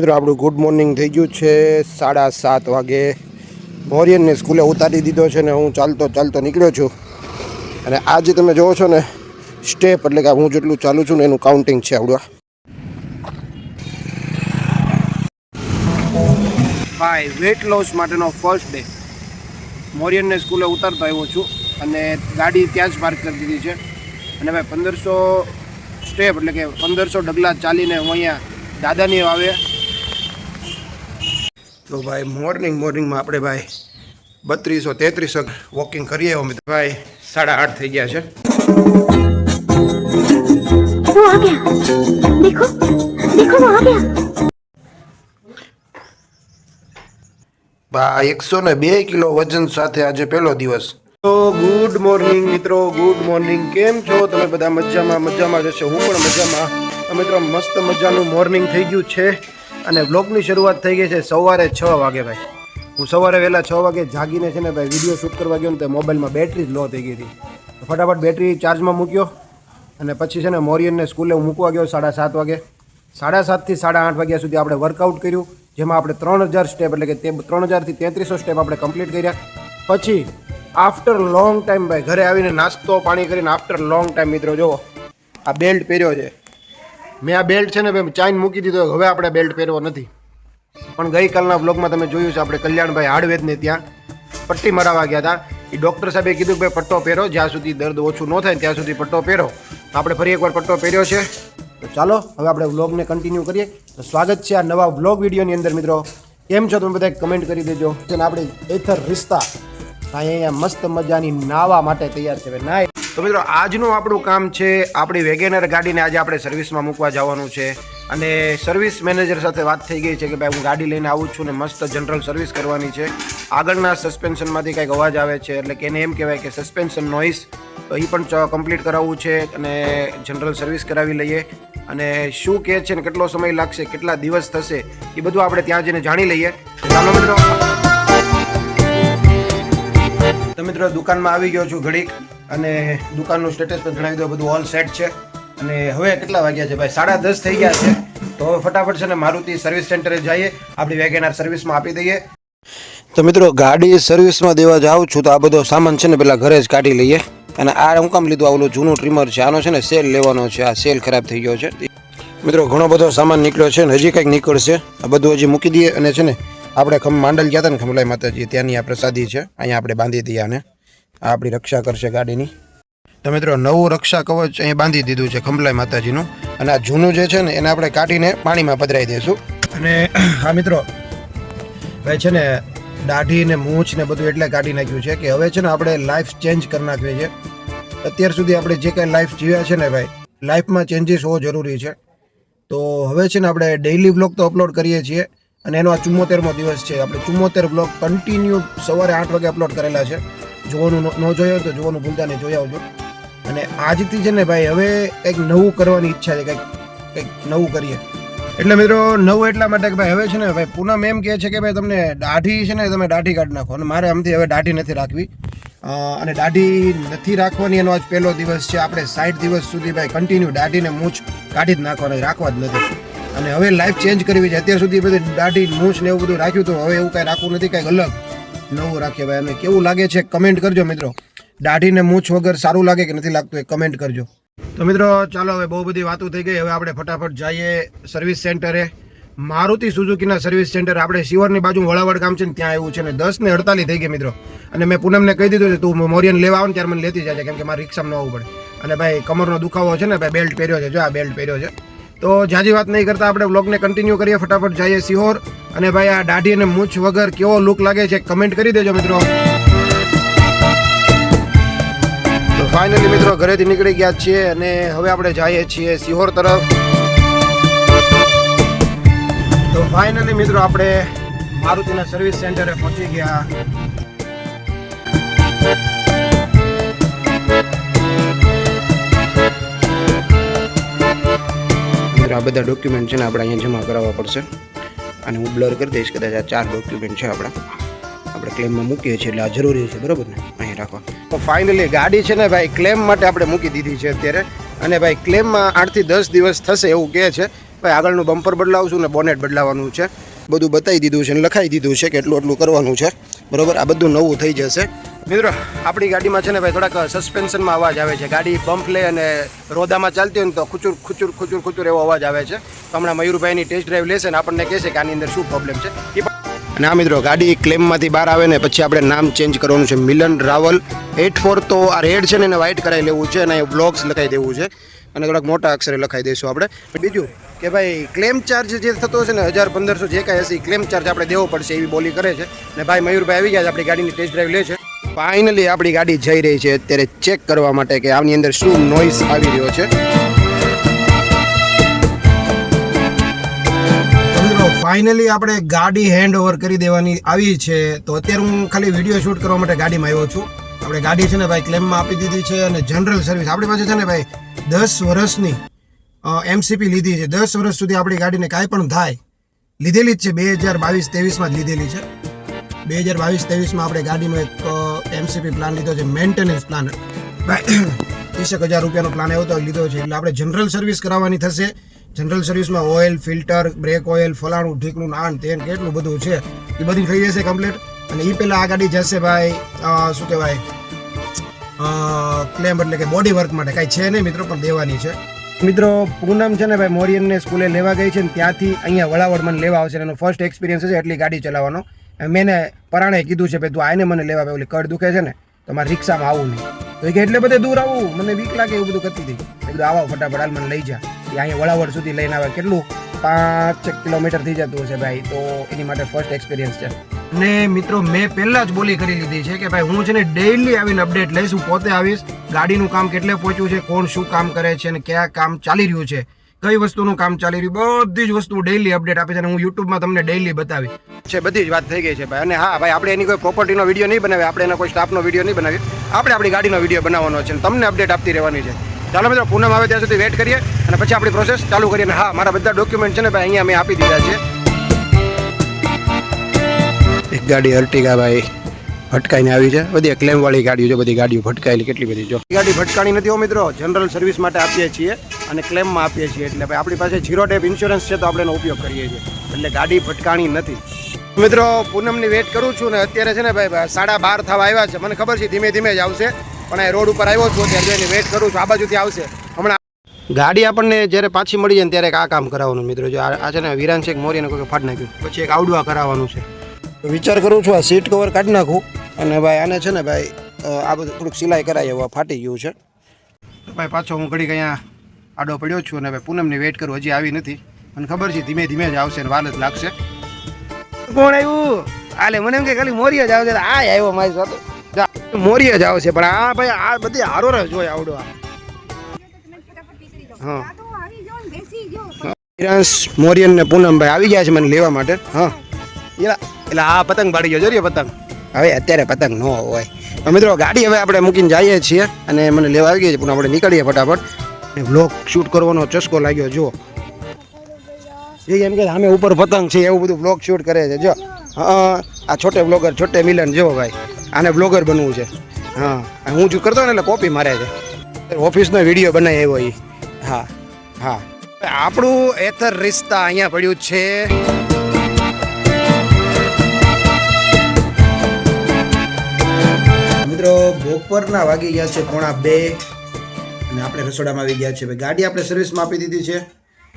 મિત્રો, આપણું good morning થઈ ગયું છે સાડા સાત વાગે. મોરિયનને સ્કૂલે ઉતારી દીધો છે ને હું ચાલતો ચાલતો નીકળ્યો છું. અને આજે તમે જોવો છો ને સ્ટેપ એટલે કે હું જેટલું ચાલું છું ને એનું કાઉન્ટિંગ છે આવડું ભાઈ વેટ લોસ માટેનો ફર્સ્ટ ડે મોરિયનને સ્કૂલે ઉતારતો આવ્યો છું અને ગાડી ત્યાં જ પાર્ક કરી દીધી છે. અને ભાઈ, પંદરસો સ્ટેપ એટલે કે પંદરસો ડગલા ચાલીને હું અહીંયા દાદાની વાવે તો ભાઈ મોર્નિંગ મોર્નિંગમાં આપણે ભાઈ બત્રીસો તેત્રીસો વોકિંગ કરીએ. અમે ભાઈ સાડા આઠ થઈ ગયા છે. ભાઈ એકસો ને બે કિલો વજન સાથે આજે પહેલો દિવસ. તો ગુડ મોર્નિંગ મિત્રો ગુડ મોર્નિંગ કેમ છો? તમે બધા મજામાં મજામાં જશો હું પણ મજામાં. મિત્રો મસ્ત મજાનું મોર્નિંગ થઈ ગયું છે. અને બ્લોગની શરૂઆત થઈ ગઈ છે સવારે છ વાગે ભાઈ. હું સવારે વહેલા છ વાગે જાગીને છે ને ભાઈ વીડિયો શૂટ કરવા ગયો ને તો મોબાઈલમાં બેટરી જ લો થઈ ગઈ હતી. ફટાફટ બેટરી ચાર્જમાં મૂક્યો અને પછી છે ને મોરિયનને સ્કૂલે હું મૂકવા ગયો સાડા સાત વાગે. સાડા સાતથી સાડા આઠ વાગ્યા સુધી આપણે વર્કઆઉટ કર્યું, જેમાં આપણે ત્રણ હજાર સ્ટેપ એટલે કે ત્રણ હજારથી તેત્રીસો સ્ટેપ આપણે કમ્પ્લીટ કર્યા. પછી આફ્ટર લોંગ ટાઈમ ભાઈ ઘરે આવીને નાસ્તો પાણી કરીને આફ્ટર લોંગ ટાઈમ મિત્રો, જુઓ, આ બેલ્ટ પહેર્યો છે. મેં આ બેલ્ટ છે ને ભાઈ, ચાઇન મૂકી દીધો, હવે આપણે બેલ્ટ પહેરવો નથી. પણ ગઈકાલના બ્લોગમાં તમે જોયું છે, આપણે કલ્યાણભાઈ હાડવેદને ત્યાં પટ્ટી મરાવા ગયા હતા. એ ડૉક્ટર સાહેબે કીધું કે ભાઈ, પટ્ટો પહેરો, જ્યાં સુધી દર્દ ઓછું ન થાય ત્યાં સુધી પટ્ટો પહેરો. આપણે ફરી એકવાર પટ્ટો પહેર્યો છે. તો ચાલો, હવે આપણે વ્લોગને કન્ટિન્યુ કરીએ. તો સ્વાગત છે આ નવા વ્લોગ વિડીયોની અંદર, મિત્રો. કેમ છો તમે બધા? કમેન્ટ કરી દેજો. અને આપણે એથર રિસ્તા અહીંયા મસ્ત મજાની નાવા માટે તૈયાર છે. નાય તો મિત્રો, આજનું આપણું કામ છે આપણી વેગેનર ગાડીને આજે આપણે સર્વિસમાં મૂકવા જવાનું છે. અને સર્વિસ મેનેજર સાથે વાત થઈ ગઈ છે કે ભાઈ, હું ગાડી લઈને આવું છું ને મસ્ત જનરલ સર્વિસ કરવાની છે. આગળના સસ્પેન્શનમાંથી કંઈક અવાજ આવે છે, એટલે કે એને એમ કહેવાય કે સસ્પેન્શન નોઇસ તો એ પણ કમ્પ્લીટ કરાવવું છે અને જનરલ સર્વિસ કરાવી લઈએ. અને શું કહે છે ને કેટલો સમય લાગશે, કેટલા દિવસ થશે એ બધું આપણે ત્યાં જઈને જાણી લઈએ. મિત્રો. તો મિત્રો, દુકાનમાં આવી ગયો છું ઘડીક. અને દુકાનનું સ્ટેટસ પણ જણાવી દો, બધું ઓલ સેટ છે. અને હવે કેટલા વાગ્યા છે ભાઈ? સાડા દસ થઈ ગયા છે. તો હવે ફટાફટ છે ને મારુતિ સર્વિસ સેન્ટરે જઈએ. આપણી વેગેનાર સર્વિસમાં આપી દઈએ. તો મિત્રો, ગાડી સર્વિસમાં દેવા જાઉં છું, તો આ બધો સામાન છે ને પેલા ઘરે જ કાઢી લઈએ. અને આ હું કામ લીધું આવલું જૂનું ટ્રીમર છે, આનો છે ને સેલ લેવાનો છે, આ સેલ ખરાબ થઈ ગયો છે. મિત્રો, ઘણો બધો સામાન નીકળ્યો છે ને, હજી કંઈક નીકળશે. આ બધું હજી મૂકી દઈએ અને છે ને, આપણે ખમ માંડલ ગયા હતા ને ખમલાઈ માતાજી, ત્યાંની આ પ્રસાદી છે, અહીંયા આપણે બાંધી દઈએ આને. આ આપણી રક્ષા કરશે ગાડીની. તો મિત્રો, નવું રક્ષા કવચ અહીંયા બાંધી દીધું છે ખંભલાઈ માતાજીનું. અને આ જૂનું જે છે ને, એને આપણે કાઢીને પાણીમાં પધરાવી દઈશું અને હા મિત્રો ભાઈ છે ને, દાઢી ને મૂછ ને બધું એટલે કાઢી નાખ્યું છે કે હવે છે ને, આપણે લાઈફ ચેન્જ કરી નાખવી છે. અત્યાર સુધી આપણે જે કાંઈ લાઈફ જીવ્યા છે ને ભાઈ લાઈફમાં ચેન્જીસ હોવો જરૂરી છે. તો હવે છે ને, આપણે ડેઈલી બ્લોગ તો અપલોડ કરીએ છીએ. અને એનો આ ચુમ્મોતેરમો દિવસ છે. આપણે ચુમ્મોતેર બ્લોગ કન્ટિન્યુ સવારે આઠ વાગે અપલોડ કરેલા છે. જોવાનું ન જોયો હોય તો જોવાનું ભૂલતા નહીં, જોઈ આવજો. અને આજથી છે ને ભાઈ, હવે કંઈક નવું કરવાની ઈચ્છા છે, કંઈક કંઈક નવું કરીએ. એટલે મિત્રો, નવું એટલા માટે કે ભાઈ, હવે છે ને ભાઈ, પૂનમ એમ કહે છે કે ભાઈ, તમને દાઢી છે ને, તમે દાઢી કાઢી નાખો. અને મારે આમથી હવે દાઢી નથી રાખવી. અને દાઢી નથી રાખવાની, એનો આજ પહેલો દિવસ છે. આપણે સાઠ દિવસ સુધી ભાઈ કન્ટિન્યુ દાઢીને મૂછ કાઢી જ નાખવાની રાખવા જ નથી. અને હવે લાઈફ ચેન્જ કરવી છે. અત્યાર સુધી બધી દાઢી, મૂછ ને એવું બધું રાખ્યું તો હવે એવું કાંઈ રાખવું નથી, કાંઈક અલગ. નવું રાખીએ ભાઈ અને કેવું લાગે છે? કમેન્ટ કરજો મિત્રો. દાઢીને મૂછ વગર સારું લાગે કે નથી લાગતું એ કમેન્ટ કરજો. તો મિત્રો, ચાલો હવે બહુ બધી વાતો થઈ ગઈ. હવે આપણે ફટાફટ જઈએ સર્વિસ સેન્ટરે મારુતિ સુઝુકીના સર્વિસ સેન્ટર આપણે શિવરની બાજુ વળાવડ ગામ છે ને, ત્યાં આવ્યું છે ને, દસ ને અડતાલીસ થઈ ગઈ મિત્રો. અને મેં પૂનમને કહી દીધું છે, તું મોરિયન લેવા આવ ને, ત્યારે મને લેતી જાય કેમ કે મારે રિક્ષામાં ન આવવું પડે. અને ભાઈ, કમરનો દુખાવો છે ને, ભાઈ બેલ્ટ પહેર્યો છે. જો આ બેલ્ટ પહેર્યો છે. તો જાજી વાત નહીં કરતા આપણે બ્લોગને કન્ટિન્યુ કરીએ, ફટાફટ જઈએ સિહોર. અને ભાઈ, આ દાઢી અને મૂછ વગર કેવો લુક લાગે છે કમેન્ટ કરી દેજો મિત્રો. તો ફાઇનલી મિત્રો, ઘરેથી નીકળી ગયા છીએ અને હવે આપણે જઈએ છીએ સિહોર તરફ. તો ફાઇનલી મિત્રો, આપણે મારુતિના સર્વિસ સેન્ટરે પહોંચી ગયા. મિત્રો આ બધા ડોક્યુમેન્ટ છે ને આપણે અહીંયા જમા કરાવવા પડશે. અને હું બ્લર કરી દઈશ કદાચ આ ચાર ડોક્યુમેન્ટ છે આપણા. આપણે ક્લેમમાં મૂકીએ છીએ એટલે આ જરૂરી છે, બરાબર ને? અહીં રાખવા તો ફાઇનલી ગાડી છે ને ભાઈ ક્લેમ માટે આપણે મૂકી દીધી છે અત્યારે. અને ભાઈ ક્લેમમાં આઠથી દસ દિવસ થશે એવું કહે છે. ભાઈ, આગળનું બમ્પર બદલાવશું ને બોનેટ બદલાવવાનું છે. બધું બતાવી દીધું છે અને લખાઈ દીધું છે કે એટલું એટલું કરવાનું છે. બરોબર? આ બધું નવું થઈ જશે. મિત્રો, આપણી ગાડીમાં છે ને ભાઈ થોડાક સસ્પેન્શનમાં અવાજ આવે છે. ગાડી બમ્પ લે અને રોદામાં ચાલતી હોય ને તો ખુચુર ખુચુર ખુચુર ખુચુર એવો અવાજ આવે છે. તો હમણાં મયુરભાઈની ટેસ્ટ ડ્રાઈવ લેશે ને આપણને કહેશે કે આની અંદર શું પ્રોબ્લેમ છે. પણ મિત્રો, ગાડી ક્લેમમાંથી બહાર આવે ને પછી આપણે નામ ચેન્જ કરવાનું છે. મિલન રાવલ. એટ ફોર તો આ રેડ છે ને એને વ્હાઇટ કરાવી લેવું છે અને બ્લોગ્સ લખાઈ દેવું છે. અને થોડાક મોટા અક્ષરે લખાઈ દઈશું આપણે. બીજું કે ભાઈ ક્લેમ ચાર્જ જે થતો હશે ને હજાર પંદરસો જે કાંઈ હશે ક્લેમ ચાર્જ આપણે દેવો પડશે એવી બોલી કરે છે. ને ભાઈ મયુરભાઈ આવી ગયા છે, આપણી ગાડીની ટેસ્ટ ડ્રાઈવ લે છે. ફાઇનલી આપણી ગાડી જઈ રહી છે, અત્યારે ચેક કરવા માટે કે આની અંદર શું નોઈસ આવી રહ્યો છે. ફાઇનલી આપણે ગાડી હેન્ડ ઓવર કરી દેવાની આવી છે. તો અત્યારે હું ખાલી વીડિયો શૂટ કરવા માટે ગાડીમાં આવ્યો છું. આપણે ગાડી છે ને ભાઈ ક્લેમમાં આપી દીધી છે અને જનરલ સર્વિસ આપણી પાસે છે ને ભાઈ દસ વર્ષની એમસીપી લીધી છે. દસ વર્ષ સુધી આપણી ગાડીને કાંઈ પણ થાય, લીધેલી જ છે. બે હજાર બાવીસ ત્રેવીસમાં જ લીધેલી છે. બે હજાર બાવીસ ત્રેવીસમાં આપણે ગાડીનો એક એમસીપી પ્લાન લીધો છે. મેન્ટેનન્સ પ્લાન ત્રીસેક હજાર રૂપિયાનો પ્લાન આવ્યો તો લીધો છે. એટલે આપણે જનરલ સર્વિસ કરાવવાની થશે. જનરલ સર્વિસમાં ઓઇલ ફિલ્ટર બ્રેક ઓઇલ ફલાણું, ઢીકણું નાન તેન કેટલું બધું છે. એ બધું થઈ જશે કમ્પ્લીટ અને એ પહેલાં આ ગાડી જશે ભાઈ શું કહેવાય? ક્લેમ એટલે કે બોડી વર્ક માટે. કાંઈ છે નહીં મિત્રો, પણ દેવાની છે. મિત્રો, પૂનમ છે ને ભાઈ મોરિયનને સ્કૂલે લેવા ગઈ છે ને ત્યાંથી અહીંયા વળાવળ મને લેવા આવશે એનો ફર્સ્ટ એક્સપિરિયન્સ છે એટલી ગાડી ચલાવવાનો. મેં એને પરાણે કીધું છે ભાઈ, તું આને મને લેવા ઓલી કડ દુખે છે ને, તો મારે રિક્ષામાં આવું નહીં. તો કે, એટલે બધે દૂર આવું, મને વીક લાગે એવું બધું કરતી હતી. એ બધું આવા ફટાફટ, હાલ મને લઈ જા. એ અહીંયા વળાવળ સુધી લઈને આવે. કેટલું પાંચ કિલોમીટર થઈ જતું હશે ભાઈ તો એની માટે ફર્સ્ટ એક્સપિરિયન્સ છે. ને મિત્રો મેં પહેલા જ બોલી કરી લીધી છે કે ભાઈ હું છે ને ડેઈલી આવીને અપડેટ લઈશ હું પોતે આવીશ ગાડીનું કામ કેટલે પહોંચ્યું છે કોણ શું કામ કરે છે અને ક્યાં કામ ચાલી રહ્યું છે કઈ વસ્તુનું કામ ચાલી રહ્યું બધી જ વસ્તુ ડેઇલી અપડેટ આપે છે અને હું યુટ્યુબમાં તમને ડેઈલી બતાવી છે બધી જ વાત થઈ ગઈ છે ભાઈ. અને હા ભાઈ આપણે એની કોઈ પ્રોપર્ટીનો વીડિયો નહીં બનાવીએ આપણે એના કોઈ સ્ટાફનો વીડિયો નહીં બનાવીએ. આપણે આપણી ગાડીનો વીડિયો બનાવવાનો છે અને તમને અપડેટ આપતી રહેવાની છે. ચાલો મિત્રો પૂનમ આવે ત્યાં સુધી વેટ કરીએ. અને પછી આપણી પ્રોસેસ ચાલુ કરીએ અને હા મારા બધા ડોક્યુમેન્ટ છે ને ભાઈ અહીંયા મેં આપી દીધા છે. એક ગાડી અર્ટિગા ભાઈ ભટકાઈને આવી છે. બધી ક્લેમ વાળી ગાડીઓ છે બધી ગાડીઓ ભટકાયેલી કેટલી બધી જો. ગાડી ભટકાણી નથી હો મિત્રો જનરલ સર્વિસ માટે આપીએ છીએ અને ક્લેમમાં આપીએ છીએ. એટલે ભાઈ આપણી પાસે ઝીરો ટેપ ઇન્સ્યોરન્સ છે તો આપણે એનો ઉપયોગ કરીએ છીએ. એટલે ગાડી ભટકાણી નથી. મિત્રો પૂનમની વેટ કરું છું ને અત્યારે છે ને ભાઈ સાડા બાર થવા આવ્યા છે. મને ખબર છે ધીમે ધીમે જ આવશે. પણ એ રોડ ઉપર આવ્યો છું એની વેટ કરું છું. આ બાજુથી આવશે. ગાડી આપણને જ્યારે પાછી મળી જાય ને ત્યારે આ કામ કરાવવાનું મિત્રો. જો આ છે ને વિરાન શેખ મોરીને કોઈ ફાટ નાખ્યું. પછી એક આવડું આ કરાવવાનું છે. વિચાર કરું છું આ સીટ કવર કાઢી નાખું અને ભાઈ આને છે ને ભાઈ આ બધું થોડુંક સિલાઈ કરાય એવું ફાટી ગયું છે. ભાઈ પાછો હું ઘડીક અહીંયા આડો પડ્યો છું અને ભાઈ પૂનમની વેઇટ કરું, હજી આવી નથી. મને ખબર છે ધીમે ધીમે જ આવશે ને વાર જ લાગશે. કોણ આવ્યું? આલે, મને એમ કે ખાલી મોરી જ આવશે. આ આવ્યો મારી સાથે. મોરી જ આવશે, પણ આ ભાઈ આ બધી હારો જ હોય આવડો આ. હા. મોર્યન મોરિયન ને પૂનમભાઈ આવી ગયા છે મને લેવા માટે. હા. એટલે આ પતંગ પાડી ગયો જોઈએ પતંગ. હવે અત્યારે પતંગ ન હોય. મિત્રો ગાડી હવે આપણે મૂકીને જઈએ છીએ અને મને લેવા આવી ગઈ છે. પણ આપણે નીકળીએ ફટાફટ. ને બ્લોગ શૂટ કરવાનો ચસ્કો લાગ્યો જો એ એમ કે સામે ઉપર પતંગ છે એવું બધું બ્લોગ શૂટ કરે છે જો. હા આ છોટે બ્લોગર છોટે મિલન જો ભાઈ. આને બ્લોગર બનવું છે. હા. હું જો કરતો ને એટલે કોપી મારે છે. ઓફિસનો વીડિયો બનાવી આવ્યો એ હા હા. આપણું એથર રિશ્તા અહીંયા પડ્યું છે. મિત્રો બપોરના વાગી ગયા છે પોણા બે અને આપણે રસોડામાં આવી ગયા છે ભાઈ ગાડી આપણે સર્વિસમાં આપી દીધી છે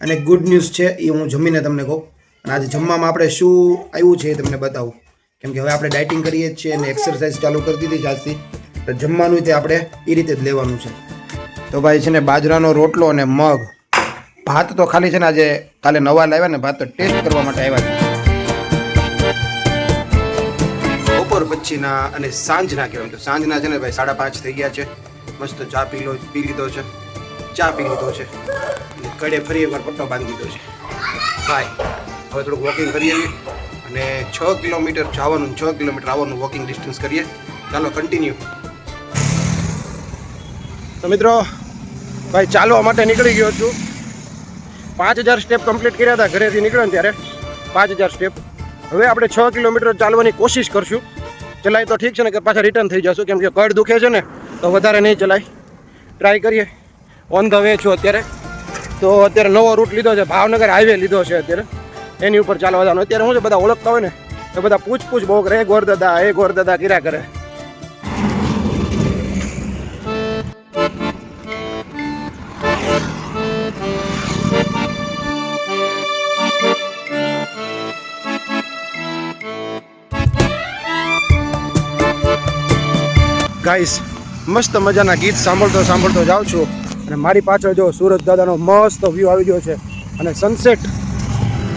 અને ગુડ ન્યૂઝ છે એ હું જમીને તમને કહું. અને આજે જમવામાં આપણે શું આવ્યું છે એ તમને બતાવું. કેમ કે હવે આપણે ડાયટિંગ કરીએ છીએ અને એક્સરસાઇઝ ચાલુ કરી દીધી છે આજથી. તો જમવાનું તે આપણે એ રીતે જ લેવાનું છે. તો ભાઈ છે ને બાજરાનો રોટલો અને મગ. ભાત તો ખાલી છે ને આજે કાલે નવા લાવ્યા ને ભાત તો ટેસ્ટ કરવા માટે આવ્યા બપોર પછીના અને સાંજના કહેવાય. તો સાંજના છે ને ભાઈ સાડા પાંચ થઈ ગયા છે. મસ્ત ચા પી લો પી લીધો છે. ચા પી લીધો છે. કડે ફરી એકવાર પટ્ટો બાંધી દીધો છે. ભાઈ, હવે થોડુંક વોકિંગ કરીએ અને છ કિલોમીટર જવાનું છ કિલોમીટર આવવાનું વોકિંગ ડિસ્ટન્સ કરીએ. ચાલો કન્ટિન્યુ તો મિત્રો, ભાઈ ચાલવા માટે નીકળી ગયો છું. પાંચ હજાર સ્ટેપ કમ્પ્લીટ કર્યા હતા ઘરેથી નીકળ્યો ત્યારે. પાંચ હજાર સ્ટેપ હવે આપણે છ કિલોમીટર ચાલવાની કોશિશ કરશું. ચલાય તો ઠીક છે ને કે પાછા રિટર્ન થઈ જશું. કેમ કે કડ દુખે છે ને, તો વધારે નહીં ચલાય. ટ્રાય કરીએ. ઓન ધ વે છું અત્યારે. તો અત્યારે નવો રૂટ લીધો છે, ભાવનગર હાઈવે લીધો છે અત્યારે. એની ઉપર ચાલવા જવાનું અત્યારે હું છે, બધા ઓળખતા હોય ને, તો બધા પૂછપૂછ પૂછ બહુ કરે. એ ગોરદાદા એ ગોરદાદા, કર્યા કરે. ગાઈસ, મસ્ત મજાના ગીત સાંભળતો સાંભળતો જાઉં છું. અને મારી પાછળ જો સુરત દાદાનો મસ્ત વ્યૂ આવી ગયો છે. અને સનસેટ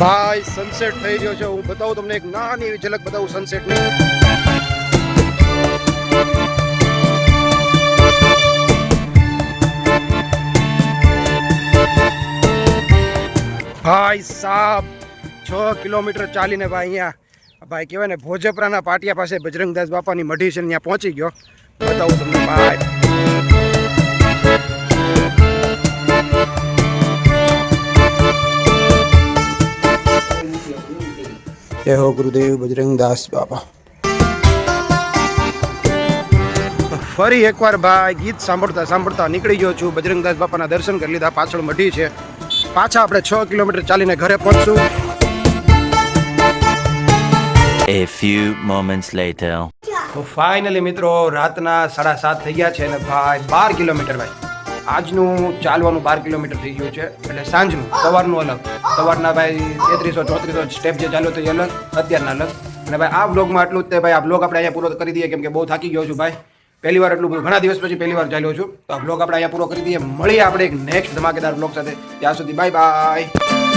ભાઈ સનસેટ થઈ ગયો છે. હું બતાવું તમને એક નાની એવી ઝલક બતાવું સનસેટની ભાઈ સાહેબ છ કિલોમીટર ચાલીને ભાઈ અહીંયા, ભાઈ કહેવાય ને, ભોજપરાના પાટિયા પાસે બજરંગદાસ બાપાની મઢી છે ત્યાં પહોંચી ગયો. બતાવું તમને ભાઈ જય હો ગુરુદેવ બજરંગદાસ બાપા. ફરી એકવાર ભાઈ ગીત સાંભળતા સાંભળતા નીકળી ગયો છું. બજરંગદાસ બાપાના દર્શન કરી લીધા. પાછળ મઢી છે. પાછા આપણે છ કિલોમીટર ચાલીને ઘરે પહોંચશું. A few moments later. તો ફાઇનલી મિત્રો રાતના સાડા સાત થઈ ગયા છે અને ભાઈ બાર કિલોમીટર ભાઈ. આજનું ચાલવાનું બાર કિલોમીટર થઈ ગયું છે. એટલે સાંજનું, સવારનું અલગ. સવારના ભાઈ તેત્રીસો, ચોત્રીસો સ્ટેપ જે ચાલ્યો તો એ અલગ, અત્યારના અલગ. અને ભાઈ આ બ્લોગમાં આટલું જ તે ભાઈ આ બ્લોગ આપણે અહીંયા પૂરો કરી દઈએ કેમ કે બહુ થાકી ગયો છું ભાઈ. પહેલી વાર એટલું ઘણા દિવસ પછી પહેલી વાર ચાલ્યો છું. તો આ બ્લોગ આપણે અહીંયા પૂરો કરી દઈએ. મળીએ આપણે એક નેક્સ્ટ ધમાકેદાર બ્લોગ સાથે. ત્યાં સુધી બાય બાય